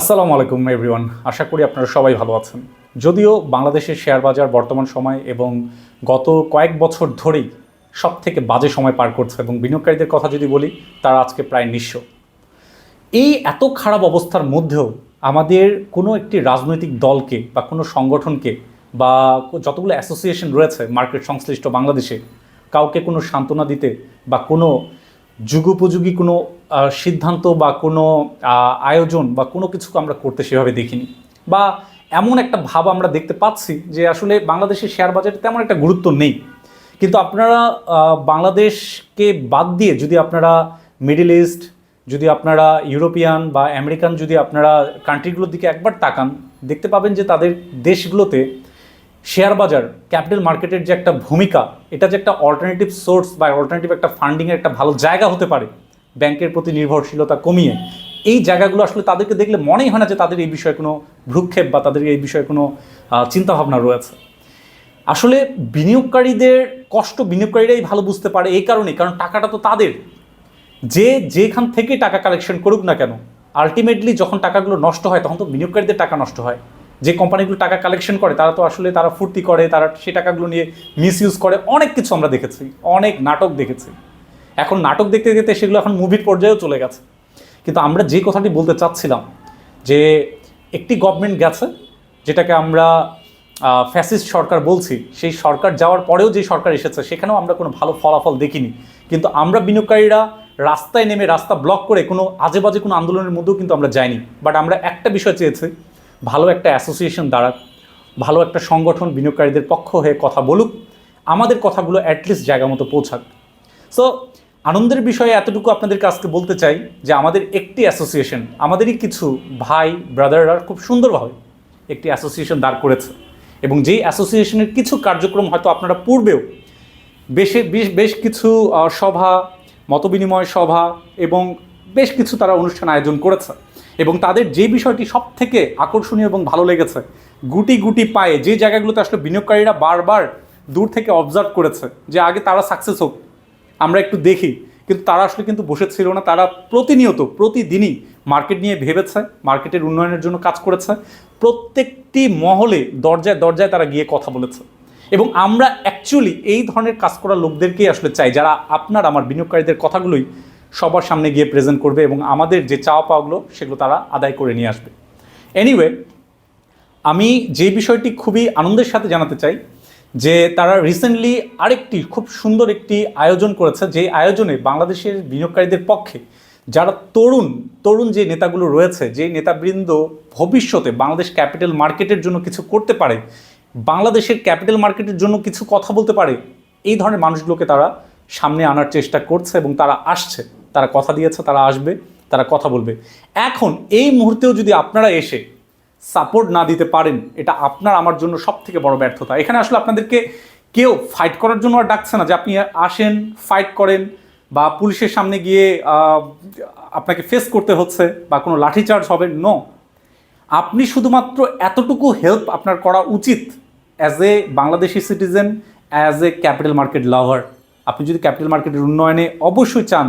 আসসালামু আলাইকুম এভরিওয়ান আশা করি আপনারা সবাই ভালো আছেন। যদিও বাংলাদেশের শেয়ার বাজার বর্তমান সময় এবং গত কয়েক বছর ধরেই সব থেকে বাজে সময় পার করছে এবং বিনিয়োগকারীদের কথা যদি বলি, তারা আজকে প্রায় নিঃস্ব। এই এত খারাপ অবস্থার মধ্যেও আমাদের কোনো একটি রাজনৈতিক দলকে বা কোনো সংগঠনকে বা যতগুলো অ্যাসোসিয়েশন রয়েছে, মার্কেট সংশ্লিষ্ট বাংলাদেশে, কাউকে কোনো সান্ত্বনা দিতে বা কোনো যুগোপযোগী কোনো সিদ্ধান্ত বা কোনো আয়োজন বা কোনো কিছু আমরা করতে সেভাবে দেখিনি। বা এমন একটা ভাব আমরা দেখতে পাচ্ছি যে আসলে বাংলাদেশের শেয়ার বাজারে তেমন একটা গুরুত্ব নেই। কিন্তু আপনারা বাংলাদেশকে বাদ দিয়ে যদি আপনারা মিডিল ইস্ট যদি আপনারা ইউরোপিয়ান বা আমেরিকান যদি আপনারা কান্ট্রিগুলোর দিকে একবার তাকান, দেখতে পাবেন যে তাদের দেশগুলোতে শেয়ার বাজার ক্যাপিটাল মার্কেটের যে একটা ভূমিকা, এটা যে একটা অল্টারনেটিভ সোর্স বা অল্টারনেটিভ একটা ফান্ডিংয়ের একটা ভালো জায়গা হতে পারে। ব্যাংকের প্রতি নির্ভরশীলতা কমিয়ে এই জায়গাগুলো আসলে তাদেরকে দেখলে মনেই হয় না যে তাদের এই বিষয়ে কোনো ভ্রুক্ষেপ বা তাদের এই বিষয়ে কোনো চিন্তাভাবনা রয়েছে। আসলে বিনিয়োগকারীদের কষ্ট বিনিয়োগকারীরাই ভালো বুঝতে পারে এই কারণে কারণ টাকাটা তো তাদের। যে যেখান থেকে টাকা কালেকশন করুক না কেন আলটিমেটলি যখন টাকাগুলো নষ্ট হয় তখন তো বিনিয়োগকারীদের টাকা নষ্ট হয়। যে কোম্পানিগুলো টাকা কালেকশন করে তারা তো আসলে তারা ফুর্তি করে, তারা সেই টাকাগুলো নিয়ে মিসইউজ করে, অনেক কিছু আমরা দেখেছি, অনেক নাটক দেখেছি। এখন নাটক দেখতে দেখতে সেগুলো এখন মুভির পর্যায়েও চলে গেছে। কিন্তু আমরা যে কথাটি বলতে চাচ্ছিলাম, যে একটি গভর্নমেন্ট গেছে, যেটাকে আমরা ফ্যাসিস্ট সরকার বলছি, সেই সরকার যাওয়ার পরেও যে সরকার এসেছে, সেখানেও আমরা কোনো ভালো ফলাফল দেখিনি। কিন্তু আমরা বিনিয়োগকারীরা রাস্তায় নেমে রাস্তা ব্লক করে কোনো আজে বাজে কোনো আন্দোলনের মধ্যেও কিন্তু আমরা যাইনি। বাট আমরা একটা বিষয় চেয়েছি, ভালো একটা অ্যাসোসিয়েশন দাঁড়াক, ভালো একটা সংগঠন বিনিয়োগকারীদের পক্ষ হয়ে কথা বলুক, আমাদের কথাগুলো অ্যাটলিস্ট জায়গা মতো পৌঁছাক। সো আনন্দের বিষয়ে এতটুকু আপনাদের কাছকে বলতে চাই যে আমাদের একটি অ্যাসোসিয়েশন, আমাদেরই কিছু ভাই, ব্রাদাররা খুব সুন্দরভাবে একটি অ্যাসোসিয়েশন দাঁড় করেছে। এবং যেই অ্যাসোসিয়েশনের কিছু কার্যক্রম হয়তো আপনারা পূর্বেও বেশি, বেশ বেশ কিছু সভা, মতবিনিময় সভা এবং বেশ কিছু তারা অনুষ্ঠান আয়োজন করেছে। এবং তাদের যে বিষয়টি সব থেকে আকর্ষণীয় এবং ভালো লেগেছে, গুটি গুটি পায়ে যে জায়গাগুলোতে আসলে বিনিয়োগকারীরা বারবার দূর থেকে অবজার্ভ করেছে যে আগে তারা সাকসেস হোক আমরা একটু দেখি। কিন্তু তারা আসলে কিন্তু বসেছিল না। তারা প্রতিনিয়ত, প্রতিদিনই মার্কেট নিয়ে ভেবেছে, মার্কেটের উন্নয়নের জন্য কাজ করেছে। প্রত্যেকটি মহলে, দরজায় দরজায় তারা গিয়ে কথা বলেছে। এবং আমরা অ্যাকচুয়ালি এই ধরনের কাজ করা লোকদেরকেই আসলে চাই, যারা আপনার, আমার বিনিয়োগকারীদের কথাগুলোই সবার সামনে গিয়ে প্রেজেন্ট করবে এবং আমাদের যে চাওয়া পাওয়াগুলো, সেগুলো তারা আদায় করে নিয়ে আসবে। এনিওয়ে আমি যে বিষয়টি খুবই আনন্দের সাথে জানাতে চাই যে তারা রিসেন্টলি আরেকটি খুব সুন্দর একটি আয়োজন করেছে যে আয়োজনে বাংলাদেশের বিনিয়োগকারীদের পক্ষে যারা তরুণ তরুণ যে নেতাগুলো রয়েছে, যে নেতাবৃন্দ ভবিষ্যতে বাংলাদেশ ক্যাপিটাল মার্কেটের জন্য কিছু করতে পারে, বাংলাদেশের ক্যাপিটাল মার্কেটের জন্য কিছু কথা বলতে পারে, এই ধরনের মানুষগুলোকে তারা সামনে আনার চেষ্টা করছে এবং তারা আসছে। তারা কথা দিয়েছে, তারা আসবে, তারা কথা বলবে। এখন এই মুহূর্তেও যদি আপনারা এসে সাপোর্ট না দিতে পারেন, এটা আপনার, আমার জন্য সব থেকে বড় ব্যর্থতা। এখানে আসলে আপনাদেরকে কেউ ফাইট করার জন্য আর ডাকছে না। যে আপনি আসেন ফাইট করেন বা পুলিশের সামনে গিয়ে আপনাকে ফেস করতে হচ্ছে বা কোনো লাঠিচার্জ হবে নো আপনি শুধুমাত্র এতটুকু হেল্প আপনার করা উচিত as a Bangladeshi citizen as a capital market lover আপনি যদি ক্যাপিটাল মার্কেটের উন্নয়নে অবশ্যই চান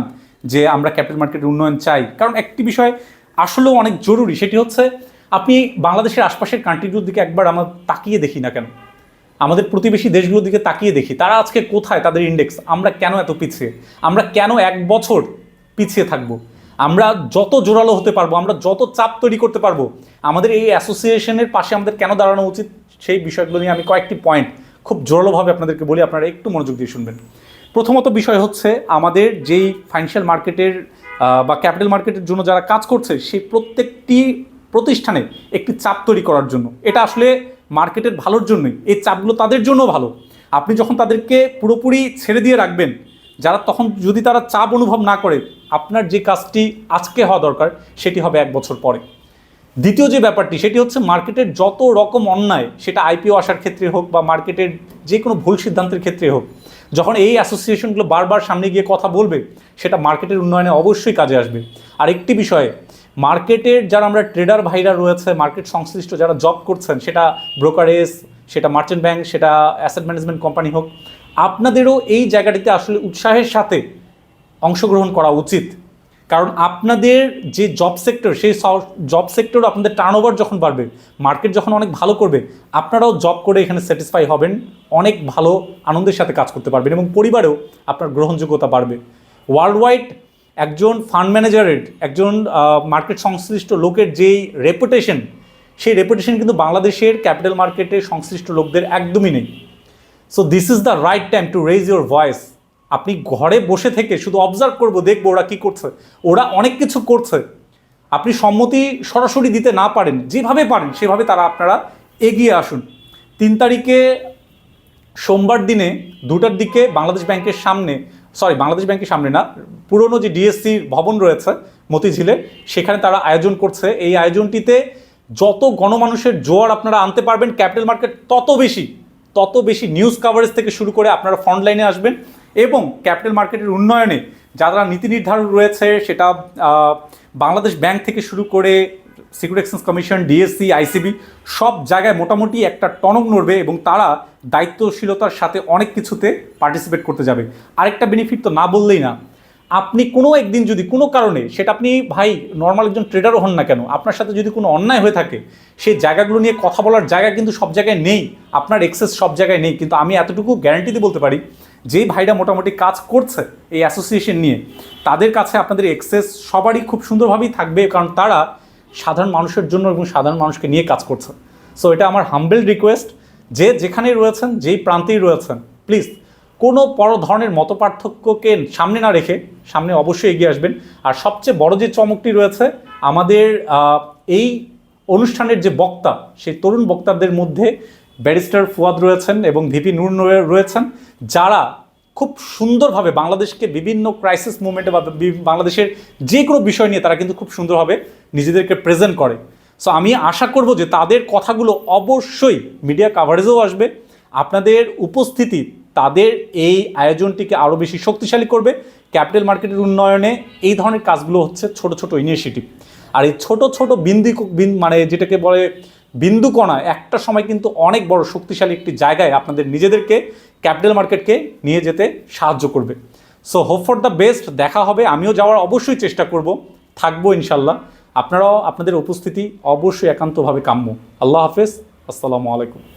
যে আমরা ক্যাপিটাল মার্কেটের উন্নয়ন চাই, কারণ একটি বিষয় আসলেও অনেক জরুরি, সেটি হচ্ছে আপনি বাংলাদেশের আশপাশের কান্ট্রিগুলোর দিকে একবার আমরা তাকিয়ে দেখি না কেন? আমাদের প্রতিবেশী দেশগুলোর দিকে তাকিয়ে দেখি। তারা আজকে কোথায়? তাদের ইন্ডেক্স আমরা কেন এত পিছিয়ে? আমরা কেন এক বছর পিছিয়ে থাকব? আমরা যত জোরালো হতে পারব, আমরা যত চাপ তৈরি করতে পারব, আমাদের এই অ্যাসোসিয়েশনের পাশে আমাদের কেন দাঁড়ানো উচিত? সেই বিষয়গুলো নিয়ে আমি কয়েকটি পয়েন্ট খুব জোরালোভাবে আপনাদেরকে বলি, আপনারা একটু মনোযোগ দিয়ে শুনবেন। প্রথমত বিষয় হচ্ছে, আমাদের যেই ফাইন্যান্সিয়াল মার্কেটের বা ক্যাপিটাল মার্কেটের জন্য যারা কাজ করছে, সেই প্রত্যেকটি প্রতিষ্ঠানে একটি চাপ তৈরি করার জন্য। এটা আসলে মার্কেটের ভালোর জন্যই। এই চাপগুলো তাদের জন্য ভালো। আপনি যখন তাদেরকে পুরোপুরি ছেড়ে দিয়ে রাখবেন, যারা তখন যদি তারা চাপ অনুভব না করে, আপনার যে কাজটি আজকে হওয়া দরকার, সেটি হবে এক বছর পরে। দ্বিতীয় যে ব্যাপারটি, সেটি হচ্ছে মার্কেটের যত রকম অন্যায়, সেটা আইপিও আসার ক্ষেত্রে হোক বা মার্কেটের যে কোনো ভুল সিদ্ধান্তের ক্ষেত্রে হোক, যখন এই অ্যাসোসিয়েশনগুলো বারবার সামনে গিয়ে কথা বলবে, সেটা মার্কেটের উন্নয়নে অবশ্যই কাজে আসবে। আর একটি বিষয়ে মার্কেটের যারা আমরা ট্রেডার ভাইরা রয়েছে মার্কেট সংশ্লিষ্ট যারা জব করছেন, সেটা ব্রোকারেজ সেটা মার্চেন্ট ব্যাংক সেটা অ্যাসেট ম্যানেজমেন্ট কোম্পানি হোক, আপনাদেরও এই জায়গাটিতে আসলে উৎসাহের সাথে অংশগ্রহণ করা উচিত। কারণ আপনাদের যে জব সেক্টর সেই জব সেক্টর আপনাদের টার্নওভার যখন বাড়বে মার্কেট যখন অনেক ভালো করবে, আপনারাও জব করে এখানে স্যাটিসফাই হবেন, অনেক ভালো আনন্দের সাথে কাজ করতে পারবেন এবং পরিবারেও আপনার গ্রহণযোগ্যতা বাড়বে। ওয়ার্ল্ড ওয়াইড একজন ফান্ড ম্যানেজারের একজন মার্কেট সংশ্লিষ্ট লোকের যেই রেপুটেশন সেই রেপুটেশন কিন্তু বাংলাদেশের ক্যাপিটাল মার্কেটে সংশ্লিষ্ট লোকদের একদমই নেই। So this is the right time to raise your voice আপনি ঘরে বসে থেকে শুধু অবজার্ভ করব, দেখব ওরা কী করছে। ওরা অনেক কিছু করছে। আপনি সম্মতি সরাসরি দিতে না পারেন, যেভাবে পারেন, সেভাবে তারা আপনারা এগিয়ে আসুন। তিন তারিখে সোমবার দিনে, দুটার দিকে বাংলাদেশ ব্যাংকের সামনে সরি বাংলাদেশ ব্যাংকের সামনে না। পুরনো যে ডিএসসি ভবন রয়েছে, মতিঝিলে, সেখানে তারা আয়োজন করছে। এই আয়োজনটিতে যত গণমানুষের জোয়ার আপনারা আনতে পারবেন, ক্যাপিটাল মার্কেট তত বেশি তত বেশি নিউজ কাভারেজ থেকে শুরু করে আপনারা ফ্রন্ট লাইনে আসবেন। এবং ক্যাপিটাল মার্কেটের উন্নয়নে যারা নীতি নির্ধারণ রয়েছে, সেটা বাংলাদেশ ব্যাংক থেকে শুরু করে security exchange commission DSC ICB সব জায়গায় মোটামুটি একটা টনক নড়বে এবং তারা দায়িত্বশীলতার সাথে অনেক কিছুতে পার্টিসিপেট করতে যাবে। আরেকটা বেনিফিট তো না বললেই না। আপনি কোনো একদিন যদি কোনো কারণে, সেটা আপনি ভাই নর্মাল একজন ট্রেডারও হন না কেন, আপনার সাথে যদি কোনো অন্যায় হয়ে থাকে, সেই জায়গাগুলো নিয়ে কথা বলার জায়গা কিন্তু সব জায়গায় নেই, আপনার এক্সেস সব জায়গায় নেই, কিন্তু আমি এতটুকু গ্যারান্টি দিয়ে বলতে পারি যেই ভাইরা মোটামুটি কাজ করছে এই অ্যাসোসিয়েশন নিয়ে, তাদের কাছে আপনাদের এক্সেস সবারই খুব সুন্দরভাবেই থাকবে, কারণ তারা সাধারণ মানুষের জন্য এবং সাধারণ মানুষকে নিয়ে কাজ করছে সো এটা আমার হাম্বেল রিকোয়েস্ট যে যেখানেই রয়েছেন, যেই প্রান্তেই রয়েছেন প্লিজ কোনো বড় ধরনের মত পার্থক্যকে সামনে না রেখে সামনে অবশ্যই এগিয়ে আসবেন। আর সবচেয়ে বড় যে চমকটি রয়েছে, আমাদের এই অনুষ্ঠানের যে বক্তা, সেই তরুণ বক্তাদের মধ্যে ব্যারিস্টার ফুয়াদ রয়েছেন এবং ভিপি নূর রয়েছেন, যারা খুব সুন্দরভাবে বাংলাদেশকে বিভিন্ন ক্রাইসিস মুভমেন্টে বা বাংলাদেশের যে কোনো বিষয় নিয়ে তারা কিন্তু খুব সুন্দরভাবে নিজেদেরকে প্রেজেন্ট করে। সো আমি আশা করব যে তাদের কথাগুলো অবশ্যই মিডিয়া কাভারেজেও আসবে। আপনাদের উপস্থিতি তাদের এই আয়োজনটিকে আরও বেশি শক্তিশালী করবে। ক্যাপিটাল মার্কেটের উন্নয়নে এই ধরনের কাজগুলো হচ্ছে ছোট ছোট ইনিশিয়েটিভ আর এই ছোট ছোট বিন্দু, বিন- মানে যেটাকে বলে বিন্দুকণা একটা সময় কিন্তু অনেক বড় শক্তিশালী একটি জায়গায় আপনাদের নিজেদেরকে ক্যাপিটাল মার্কেটকে নিয়ে যেতে সাহায্য করবে। So hope for the best দেখা হবে, আমিও যাওয়ার অবশ্যই চেষ্টা করব, থাকব ইনশাল্লাহ আপনারাও, আপনাদের উপস্থিতি অবশ্যই একান্তভাবে কাম্য। আল্লাহ হাফেজ, আসসালামু আলাইকুম।